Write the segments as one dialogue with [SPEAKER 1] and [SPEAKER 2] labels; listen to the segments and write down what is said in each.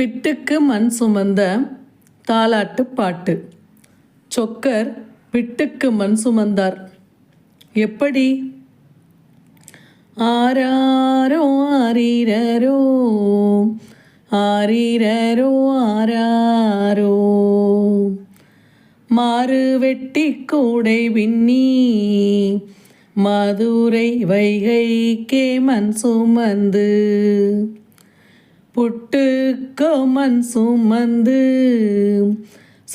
[SPEAKER 1] பிட்டுக்கு மண் சுமந்த தாலாட்டு பாட்டு. சொக்கர் பிட்டுக்கு மண் சுமந்தார். எப்படி? ஆராரோ ஆரீரரோ ஆரீரரோ ஆராரோ. மாறு வெட்டி கூடை விண்ணி மதுரை வைகைக்கே மண் சுமந்து. புட்டு கோமன் சுமந்து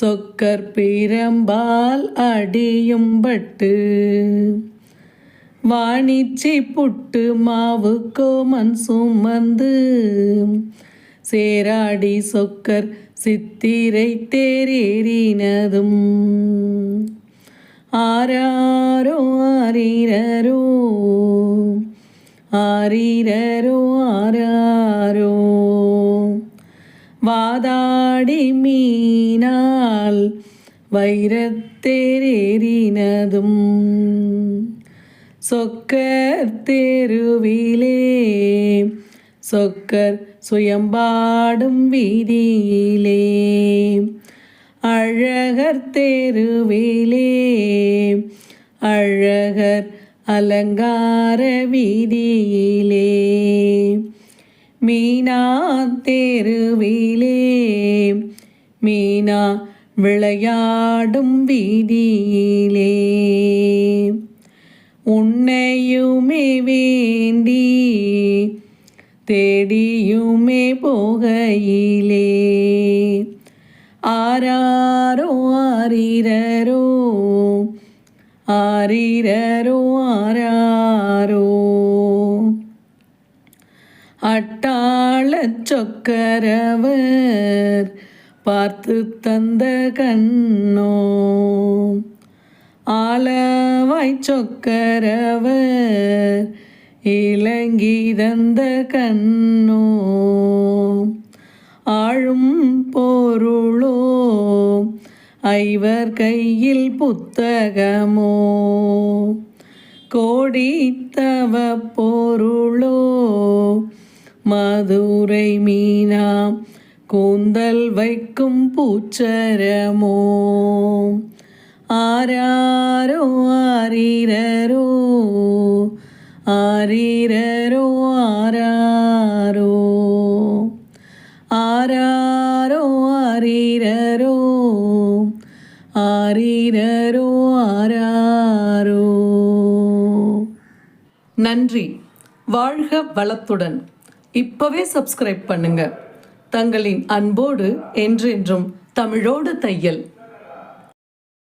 [SPEAKER 1] சொக்கர் பிரம்பால் அடியும் பட்டு. வாணிச்சி புட்டு மாவு கோமன் சுமந்து சேராடி சொக்கர் சித்திரை தேரேறினதும். ஆராரோ ஆரீரரோ ஆரீரரோ வாதாடி மீனால் வைரத்தேரேறினதும். சொக்கர் தெருவிலே சொக்கர் சுயம்பாடும் வீதியிலே. அழகர் தெருவிலே அழகர் அலங்கார வீதியிலே. மீனா தெருவிலே மீனா விளையாடும் வீதியிலே. உன்னையுமே வேண்டி தேடியுமே போகையிலே. ஆராரோ ஆரீரரோ ஆரீரரோ ஆராரோ. அட்டாள சொக்கரவர் பார்த்து தந்த கண்ணோ. ஆலவாய் சொக்கரவர் இலங்கி தந்த கண்ணோ. ஆழும் பொருளோ ஐவர் கையில் புத்தகமோ. கோடித்தவ பொருளோ மதுரை மீனா கூந்தல் வைக்கும் பூச்சரமோ? ஆராரோ ஆரீரரோ? ஆரீரரோ ஆராரோ? ஆராரோ ஆரீரரோ? ஆரீரரோ ஆராரோ? நன்றி. வாழ்க வளத்துடன். இப்பவே சப்ஸ்கிரைப் பண்ணுங்க. தங்களின் அன்போடு என்றென்றும் தமிழோடு தையல்.